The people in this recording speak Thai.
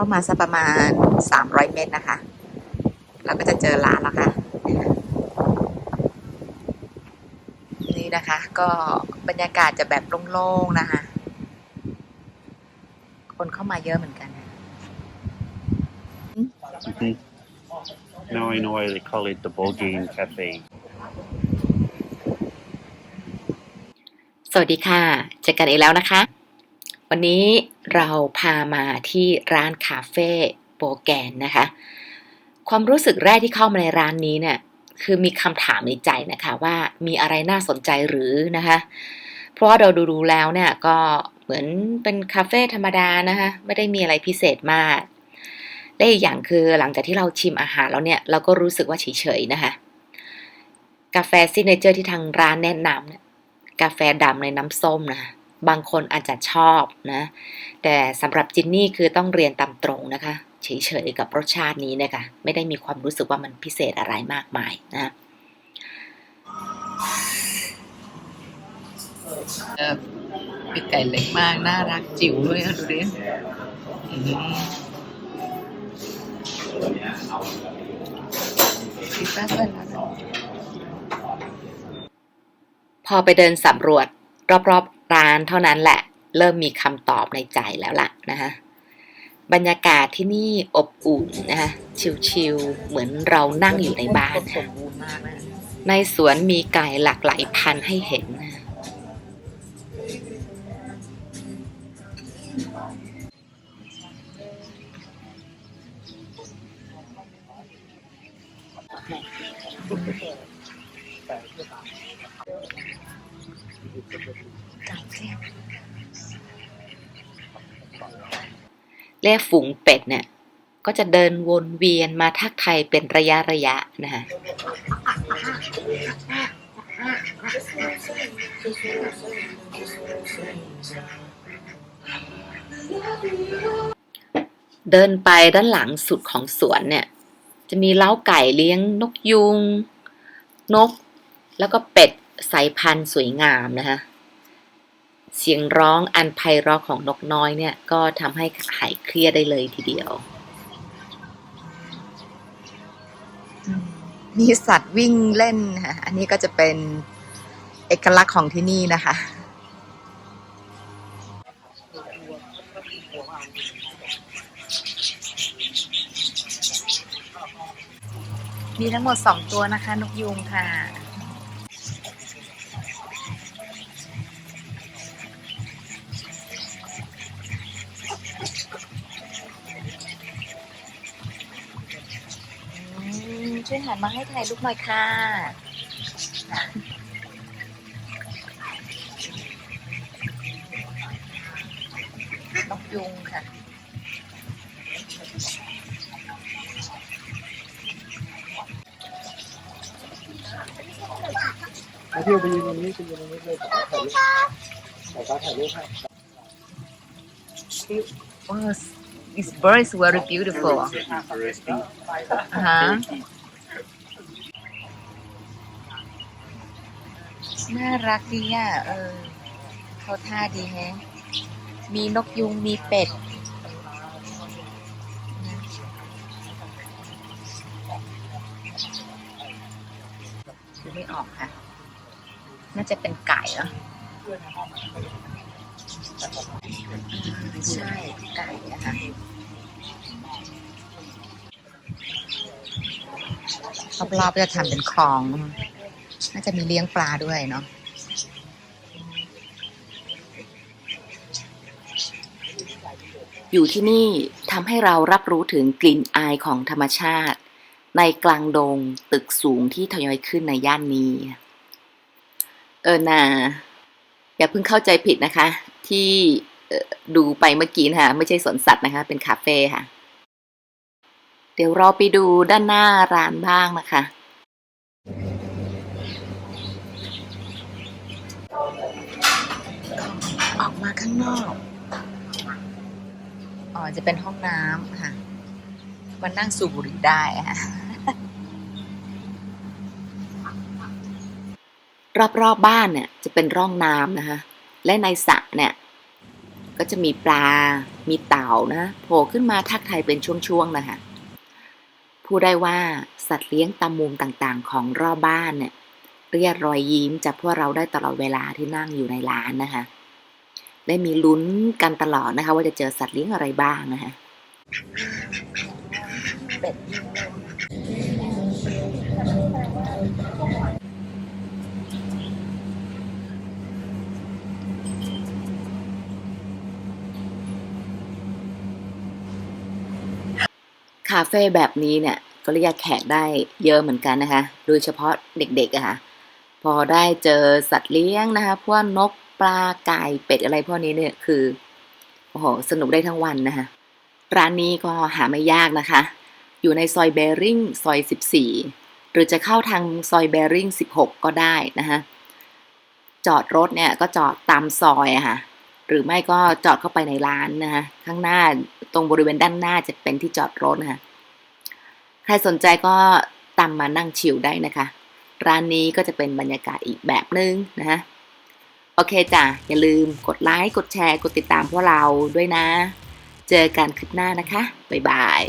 เข้ามาสักประมาณ 300 เมตรนะคะ เราก็จะเจอร้านแล้วค่ะ นี่นะคะ ก็บรรยากาศจะแบบโล่งๆนะคะ คนเข้ามาเยอะเหมือนกันนะ Now I know why they call it the Bulgarian Cafe. สวัสดีค่ะ เจอกันอีกแล้วนะคะ วันนี้เราพามาที่ร้านคาเฟ่โปแกนนะคะ ความรู้สึกแรกที่เข้ามาในร้านนี้เนี่ยคือมีคำถามในใจนะคะว่ามีอะไรน่าสนใจหรือนะคะ เพราะว่าเราดูๆแล้วเนี่ยก็เหมือนเป็นคาเฟ่ธรรมดานะคะไม่ได้มีอะไรพิเศษมาก และอีกอย่างคือหลังจากที่เราชิมอาหารแล้วเนี่ยเราก็รู้สึกว่าเฉยๆนะคะกาแฟซิเนเจอร์ที่ทางร้านแนะนำเนี่ยกาแฟดำในน้ำส้มนะ บางคนอาจจะชอบนะ แต่สำหรับจินนี่คือต้องเรียนตามตรงนะคะ เฉยๆกับรสชาตินี้นะคะไม่ได้มีความรู้สึกว่ามันพิเศษอะไรมากมายนะเออปีกไก่เล็กมาก น่ารักจิ๋วด้วยอะดูดิอืมพิซซ่าเพื่อนรักพอไปเดินสำรวจรอบๆ ร้านเท่านั้นแหละ เริ่มมีคำตอบในใจแล้วล่ะนะคะบรรยากาศที่นี่อบอุ่นนะคะชิลๆเหมือนเรานั่งอยู่ในบ้านสค่ะมบูรณ์มากนะในสวนมีไก่หลากหลายพันธุ์ให้เห็นนะไก่ แซ่บและฝูงเป็ดเนี่ย ก็จะเดินวนเวียนมาทักไทยเป็นระยะระยะนะคะเดินไปด้านหลังสุดของสวนเนี่ย จะมีเล้าไก่เลี้ยงนกยุง นก แล้วก็เป็ดสายพันธุ์สวยงามนะคะ เสียงร้องอันไพเราะของนกน้อยเนี่ยก็ทำให้หายเครียดได้เลยทีเดียว มีสัตว์วิ่งเล่นค่ะ อันนี้ก็จะเป็นเอกลักษณ์ของที่นี่นะคะ มีทั้งหมดสองตัวนะคะ นกยูงค่ะ ช่วยหันมาให้ถ่ายรูปหน่อยค่ะนกยุงค่ะมาเที่ยวไปยืนตรงนี้ไปยืนตรงนี้เลยขอถ่ายรูปขอถ่ายรูปให้ Wow, this bird is very beautiful. Interesting. อ่าฮะ น่ารักดีอะ เออ เขาท่าดีแฮะ มีนกยุง มีเป็ด ดูไม่ออกค่ะ น่าจะเป็นไก่เหรอ ใช่ ไก่อะค่ะรอบๆจะทำเป็นคลอง น่าจะมีเลี้ยงปลาด้วยเนาะอยู่ที่นี่ทำให้เรารับรู้ถึงกลิ่นอายของธรรมชาติ ในกลางดงตึกสูงที่ทยอยขึ้นในย่านนี้ เออนาอย่าเพิ่งเข้าใจผิดนะคะ ที่ดูไปเมื่อกี้นะคะ ไม่ใช่สวนสัตว์นะคะ เป็นคาเฟ่ค่ะ เดี๋ยวเราไปดูด้านหน้าร้านบ้างนะคะ ออกมา ข้างนอก อ๋อ จะเป็นห้องน้ำค่ะมานั่งสูบบุหรี่ได้ค่ะ รอบๆบบ้านเนี่ย จะเป็นร่องน้ำนะคะ และในสระเนี่ย ก็จะมีปลา มีเต่านะโผล่ขึ้นมาทักทายเป็นช่วงๆนะคะพูดได้ว่าสัตว์เลี้ยงตามมุมต่างๆ ของรอบบ้านเนี่ยเรียกรอยยิ้มจากพวกเราได้ตลอดเวลาที่นั่งอยู่ในร้านนะคะ ได้มีลุ้นกันตลอดนะคะ ว่าจะเจอสัตว์เลี้ยงอะไรบ้างนะคะคาเฟ่แบบนี้เนี่ยก็เรียกแขกได้เยอะเหมือนกันนะคะ โดยเฉพาะเด็กๆอะค่ะ พอได้เจอสัตว์เลี้ยงนะคะ พวกนก ปลาไก่เป็ดอะไรพวกนี้เนี่ยคือโอ้โหสนุกได้ทั้งวันนะคะร้านนี้ก็หาไม่ยากนะคะ อยู่ในซอยเบริ่งซอย 14 หรือจะเข้าทางซอยเบริ่ง16 ก็ได้นะคะจอดรถเนี่ยก็จอดตามซอยอะค่ะหรือไม่ก็จอดเข้าไปในร้านนะคะข้างหน้าตรงบริเวณด้านหน้าจะเป็นที่จอดรถนะคะใครสนใจก็ตามมานั่งชิลได้นะคะ ร้านนี้ก็จะเป็นบรรยากาศอีกแบบนึงนะคะ โอเคจ้ะ อย่าลืมกดไลค์ กดแชร์ กดติดตามพวกเราด้วยนะ เจอกันคลิปหน้านะคะ บ๊ายบาย